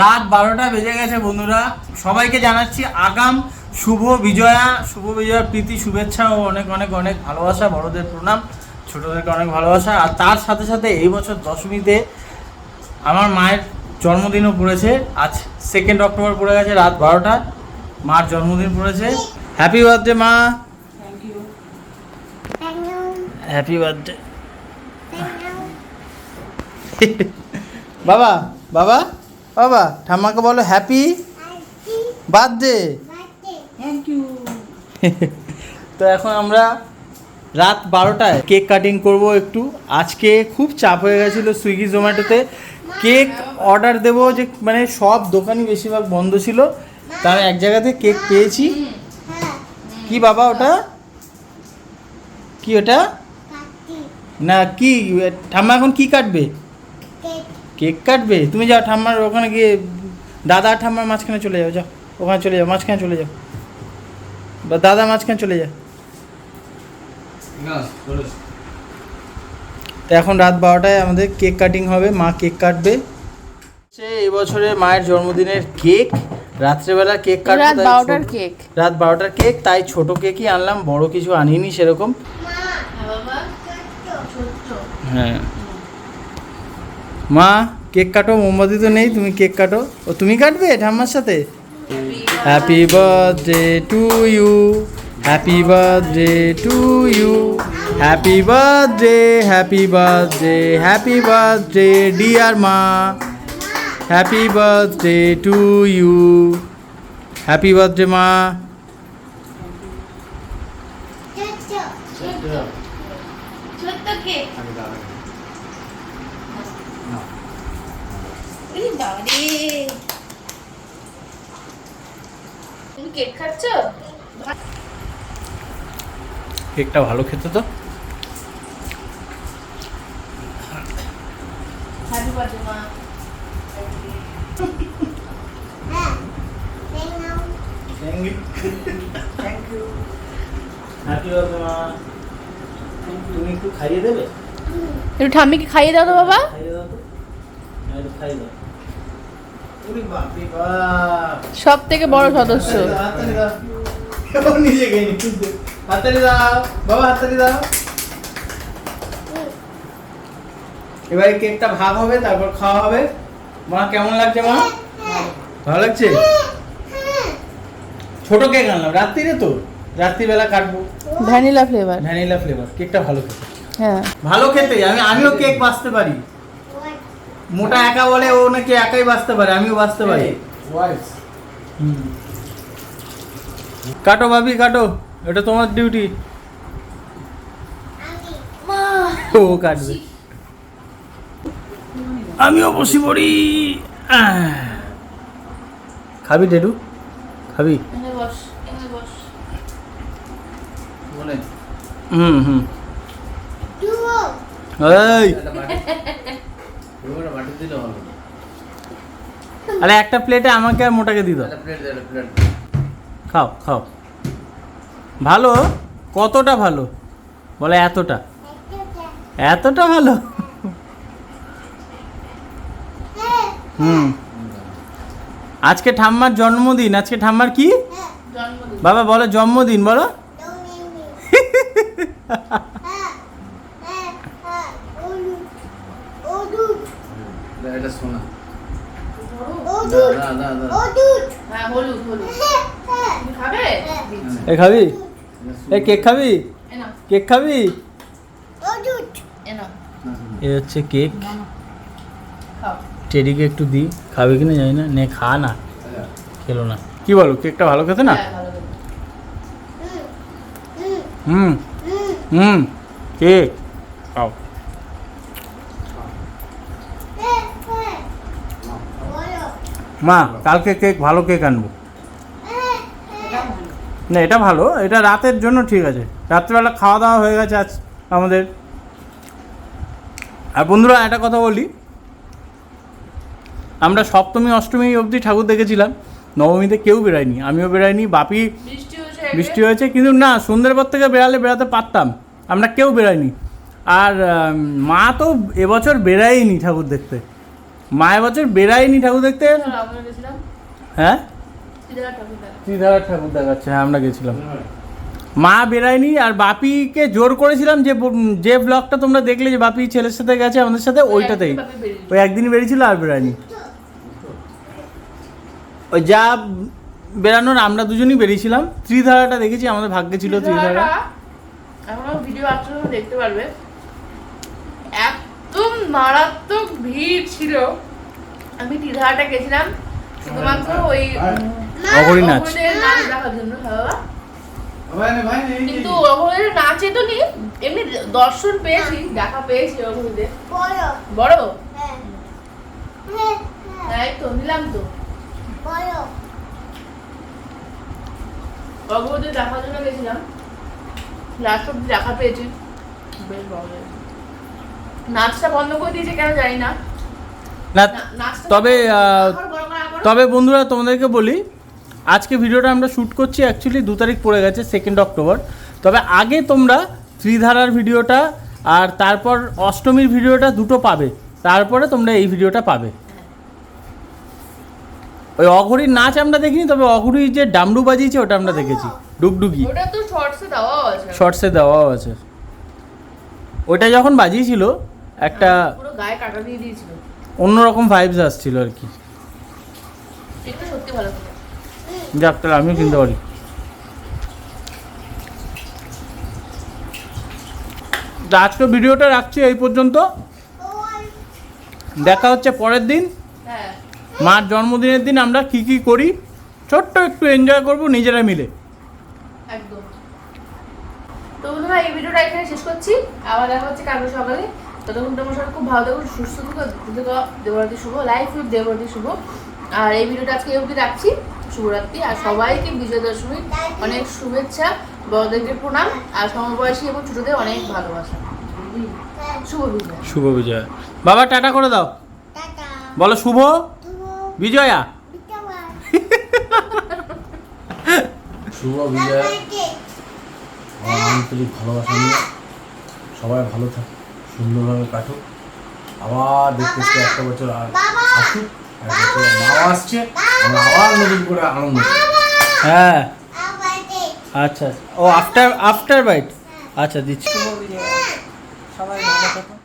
রাত বারোটা বেজে গেছে বন্ধুরা। সবাইকে জানাচ্ছি আগাম শুভ বিজয়া শুভ বিজয়া প্রীতি শুভেচ্ছা ও অনেক অনেক অনেক ভালোবাসা বড়দের প্রণাম ছোটদেরকে অনেক ভালোবাসা। আর তার সাথে সাথে এই বছর দশমীতে আমার মায়ের জন্মদিনও পড়েছে। আজ সেকেন্ড অক্টোবর পড়ে গেছে রাত বারোটা। মার জন্মদিন পড়েছে। হ্যাপি বার্থডে মা। হ্যাপি বার্থডে বাবা বাবা। বাবা ঠাম্মাকে বলো হ্যাপি বার্থডে থ্যাংক ইউ তো এখন আমরা রাত বারোটায় কেক কাটিং করব একটু। আজকে খুব চাপ হয়ে গেছিল সুইগি জোম্যাটোতে কেক অর্ডার দেবো যে মানে সব দোকানই বেশিরভাগ বন্ধ ছিল। তার এক জায়গাতে কেক পেয়েছি। কি বাবা ওটা? কি ওটা? না কি? ঠাম্মা এখন কি কাটবে? কেক কাটবে? তুমি যাও ঠাম্মার ওখানে গিয়ে দাদা আর ঠাম্মার মাঝখানে চলে যাও যাও। ওখানে চলে যাও মাঝখানে চলে যাও। বা দাদা মাঝখানে চলে যা তো এখন রাত বারোটায় আমাদের কেক কাটিং হবে মা কেক কাটবে। সে এবছরে মায়ের জন্মদিনের কেক রাত্রেবেলা কেক কাটবো রাত বারোটার কেক। রাত বারোটার কেক তাই ছোট কেকই আনলাম বড় কিছু আনিনি সেরকম। হ্যাঁ। মা, কেক কাটো, মোমবাতি তো নেই, তুমি কেক কাটো। ও, তুমি কাটবে ঠাম্মার সাথে? Happy birthday to you happy birthday to you happy birthday happy birthday happy birthday dear মা happy birthday to you happy birthday মা ছোট্ট কেক এই বাবা তুমি কেক খাচ্ছ? কেকটা ভালো খেতে তো? তুমি একটু খাইয়ে দেবে? একটু ঠাম্মিকে খাইয়ে দাও তো বাবা। সব থেকে বড় সদস্য। এবারে কেকটা ভাগ হবে তারপর খাওয়া হবে। মা কেমন লাগছে মা? ভালো লাগছে? ছোট কেক আনলাম রাত্রিরে তো। রাত্রিবেলা কাটবো। Vanilla flavour. ভ্যানিলা ফ্লেভার কেকটা ভালো খেতে। হ্যাঁ। ভালো খেতে আমি আমিও কেক বাঁচতে পারি। মোটা একা বলে ও নাকি একাই বাঁচতে পারে আমিও বাঁচতে পারি। হুম। কাটো ভাবি কাটো এটা তোমার ডিউটি ও কাটবে। আমিও বসি পড়ি। খাবি ডেডু? খাবি? হুম হুম। এই। আরে একটা প্লেটে আমাকে আর মোটাকে দিত খাও খাও। ভালো? কতটা ভালো? বলে এতটা। এতটা ভালো? হুম। আজকে ঠাম্মার জন্মদিন। আজকে ঠাম্মার কি? বাবা বলো জন্মদিন বলো। এটা হ্যাঁ হলুদ তুমি খাবে? এ খাবি? এ কেক খাবি? কেক খাবি? এ হচ্ছে কেক। টেডিকে একটু দিই খাবে কি না জানি না। নে খা না। খেলো না। কি বলো কেকটা ভালো খেতে না? হ্যাঁ। হুম হুম। কেক। খাও। মা কালকে কেক ভালো কেক আনব। না এটা ভালো এটা রাতের জন্য ঠিক আছে। রাত্রেবেলা খাওয়া দাওয়া হয়ে গেছে আজ আমাদের। আর বন্ধুরা একটা কথা বলি। আমরা সপ্তমী অষ্টমী অবধি ঠাকুর দেখেছিলাম। নবমীতে কেউ বেরায়নি আমিও বেরাইনি বাপি বৃষ্টি হয়েছে কিন্তু না সন্ধ্যের পর থেকে বেড়ালে বেরাতে পারতাম। আমরা কেউ বেরাইনি আর মা তো এবছর বেরাইনি ঠাকুর দেখতে। মা এবছর বেড়ায়নি ঠাকুর দেখতে? আমরা হ্যাঁ? সিদ্ধার্থ ঠাকুর দেখা। ত্রিধারা ঠাকুর দেখাচ্ছে হ্যাঁ আমরা গেছিলাম। মা বেরায়নি আর বাপিকে জোর করেছিলাম যে যে ব্লগটা তোমরা দেখলে যে বাপি ছেলের সাথে গেছে আমাদের সাথে ওইটাতেই। একদিন। ওই একদিনই বেরিয়েছিল আর বেরায়নি ওই যা বেরানোর আমরা দুজনই বেরিয়েছিলাম। ত্রিধারাটা দেখেছি আমাদের ভাগ্যে ছিল ত্রিধারা ভিডিও আসলে দেখতে পারবে। একদম মারাত্মক ভিড় ছিল। আমি টিধারাটা গেছিলাম শুধুমাত্র ওই অঘরী নাচ নাচ দেখার জন্য হ্যাঁ বাবা? কিন্তু নাচে তো নেই এমনি দর্শন পেয়েছি দেখা পেয়েছি অঘরীদের বড়? হ্যাঁ। এই তো নিলাম তো। অঘরীদের দেখার জন্য গেছিলাম। লাস্ট অব্দি দেখা পেয়েছি। বেশ ভালো। নাচটা বন্ধ করে দিয়েছে কেন জানি না। তবে তবে বন্ধুরা তোমাদেরকে বলি আজকে ভিডিওটা আমরা শ্যুট করছি অ্যাকচুয়ালি দু তারিখ পড়ে গেছে সেকেন্ড অক্টোবর তবে আগে তোমরা ত্রিধারার ভিডিওটা আর তারপর অষ্টমীর ভিডিওটা দুটো পাবে। তারপরে তোমরা এই ভিডিওটা পাবে। ওই অঘরির নাচ আমরা দেখিনি তবে অঘরি যে ডামরু বাজিয়েছে ওটা আমরা দেখেছি। ডুগডুগি। ওটা তো শর্টসে দেওয়া আছে। শর্টসে দেওয়াও আছে। ওটা যখন বাজিয়েছিল একটা পুরো গায়ে কাটা দিয়ে দিয়েছিল। অন্যরকম ভাইবস আসছিল আর কি। এটা সত্যি ভালো যাক তাহলে আমিও কিনতে পারি। আজকে ভিডিওটা রাখছি এই পর্যন্ত। দেখা হচ্ছে পরের দিন। হ্যাঁ। মার জন্মদিনের দিন আমরা কি কি করি ছোট্ট একটু এনজয় করব নিজেরা মিলে। একদম। তো বন্ধুরা এই ভিডিওটা এখানে শেষ করছি। আবার দেখা হচ্ছে কালকে সকালে ততক্ষণ তোমার সবাই খুব ভালো থাকুন সুস্থ থাকো দেখো দেবরাত্রি শুভ লাইফ উইথ দেবরাত্রি শুভ। আর এই ভিডিওটা আজকে অবধি রাখছি। শুভরাত্রি আর সবাইকে বিজয় দশমী অনেক শুভেচ্ছা বড়দেরকে প্রণাম আর সমবয়সী এবং ছোটদের অনেক ভালোবাসা। শুভ বিজয়। শুভ বিজয়। বাবা টাটা করে দাও। বলো শুভ? বিজয়া? শুভ বিজয়। আমার আন্তরিক ভালোবাসা নিয়ে সবাই ভালো থাক। সুন্দরভাবে কাটুক। আবার দেখতে দেখতে একটা বছর আর আসুক। এক বছর মাও আসছে। আমরা আবার নতুন করে আনন্দ হ্যাঁ। আচ্ছা। ও আফটার আফটার বাইট আচ্ছা দিচ্ছি। সবাই ভালো থাকুন।